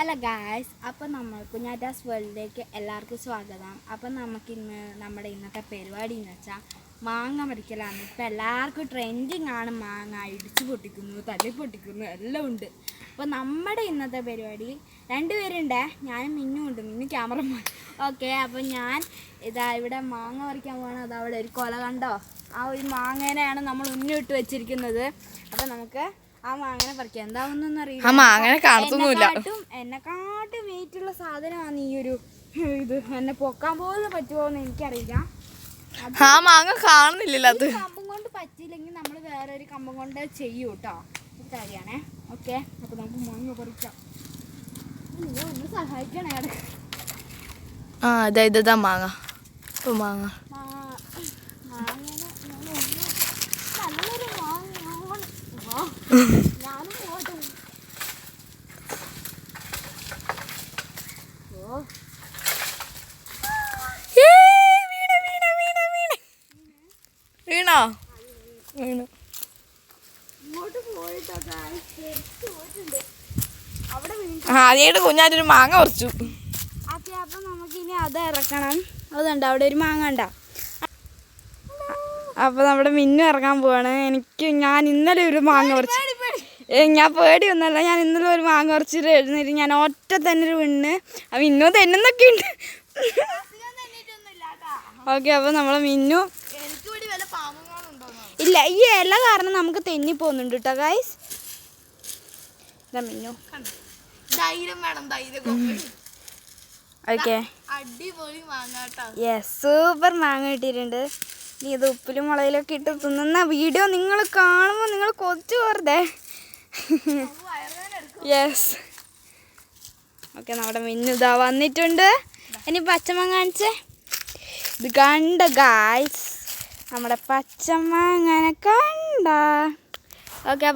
Hello guys അപ്പം നമ്മൾ കുഞ്ഞാറ്റാസ് വേൾഡിലേക്ക് എല്ലാവർക്കും സ്വാഗതം. അപ്പം നമുക്കിന്ന് നമ്മുടെ ഇന്നത്തെ പരിപാടി എന്ന് വെച്ചാൽ മാങ്ങ പറിക്കലാണ് ഇപ്പം എല്ലാവർക്കും ട്രെൻഡിങ് ആണ് മാങ്ങ ഇടിച്ചു പൊട്ടിക്കുന്നു തല്ലി പൊട്ടിക്കുന്നു എല്ലാം ഉണ്ട്. അപ്പോൾ നമ്മുടെ ഇന്നത്തെ പരിപാടി രണ്ടുപേരുണ്ടേ. ഞാനും മിന്നും ഉണ്ട് മിന്നു ക്യാമറമാൻ ഓക്കെ അപ്പം ഞാൻ ഇതാ ഇവിടെ മാങ്ങ പറിക്കാൻ പോകണം അത് അവിടെ ഒരു കൊല കണ്ടോ? ആ ഒരു മാങ്ങേനെയാണ് നമ്മൾ ഉന്നിട്ട് വെച്ചിരിക്കുന്നത്. അപ്പം നമുക്ക് ആ മാങ്ങനെ പറിക്കാം. എന്താവുന്നൊന്നും അറിയില്ല ആ മാങ്ങനെ കാണത്തൊന്നുമില്ല. എന്നെക്കാട്ടും എന്നെക്കാട്ടും വെയിറ്റ് ഉള്ള സാധനമാണ് ഈ ഒരു ഇത്. എന്നെ പൊക്കാൻ പോലും പറ്റുമോ എന്ന് എനിക്കറിയില്ല. ആ മാങ്ങ കാണുന്നില്ലല്ലോ അത്. കമ്പം കൊണ്ട് പറ്റിയില്ലെങ്കിൽ നമ്മൾ വേറെ ഒരു കമ്പം കൊണ്ട് ചെയ്യൂ കേട്ടോ. കാര്യമാണേ ഓക്കെ. അപ്പൊ നമുക്ക് മാങ്ങ പറിക്കാം നിങ്ങൾ ഒന്ന് സഹായിക്കണേ ആ ഇതാ ഇതാ മാങ്ങ. മാങ്ങ. മാ- മാങ്ങനെ ഞാൻ ഒന്ന് നല്ലൊരു മാങ്ങ വാ. ഞാനും പോട്ടെ ഓ ഏയ്, വീണ്, വീണ്, വീണ്, വീണ്. വീണോ വീണു ഇങ്ങോട്ട് പോയിട്ടോ guys. തെറിച്ച് പോയിട്ടുണ്ട് ആ ആദ്യമായിട്ട് കുഞ്ഞാറ്റൊരു മാങ്ങ കുറച്ചു അപ്പൊ നമുക്കിനി അത് ഇറക്കണം. അതുണ്ട് അവിടെ ഒരു മാങ്ങ ഉണ്ട അപ്പൊ നമ്മുടെ മിന്നു ഇറങ്ങാൻ പോവാണ്. എനിക്ക് ഞാൻ ഇന്നലെ ഒരു മാങ്ങ പറിച്ചു. ഏ, ഞാൻ പേടിയൊന്നല്ല ഞാൻ ഇന്നലെ ഒരു മാങ്ങ കുറച്ച് എഴുന്നേറ്റ് ഞാൻ ഒറ്റ തന്നെ. ഒരു വിണ്ണ് അപ്പം ഇന്നോ തെന്നുന്നൊക്കെ ഉണ്ട്. ഓക്കെ അപ്പം നമ്മൾ മിന്നു. ഇല്ല ഈ ഇല കാരണം നമുക്ക് തെന്നി പോകുന്നുണ്ട് കേട്ടോ ഗൈസ് ഇതാ മിന്നു. ഓക്കെ. അടിപൊളി മാങ്ങാട്ടോ യെസ് സൂപ്പർ മാങ്ങ കിട്ടിയിട്ടുണ്ട്. ഇത് ഉപ്പിലും മുളകിലൊക്കെ ഇട്ട് തിന്നുന്ന വീഡിയോ നിങ്ങൾ കാണുമ്പോൾ നിങ്ങൾ കൊച്ചു വെറുതെ യെസ് ഓക്കെ നമ്മുടെ മിന്നു ഇതാ വന്നിട്ടുണ്ട്. ഇനി പച്ചമാങ്ങ കാണിച്ചേ. ഇത് കണ്ട ഗായ്സ് നമ്മുടെ പച്ചമാങ്ങനെ കണ്ട? ഓക്കെ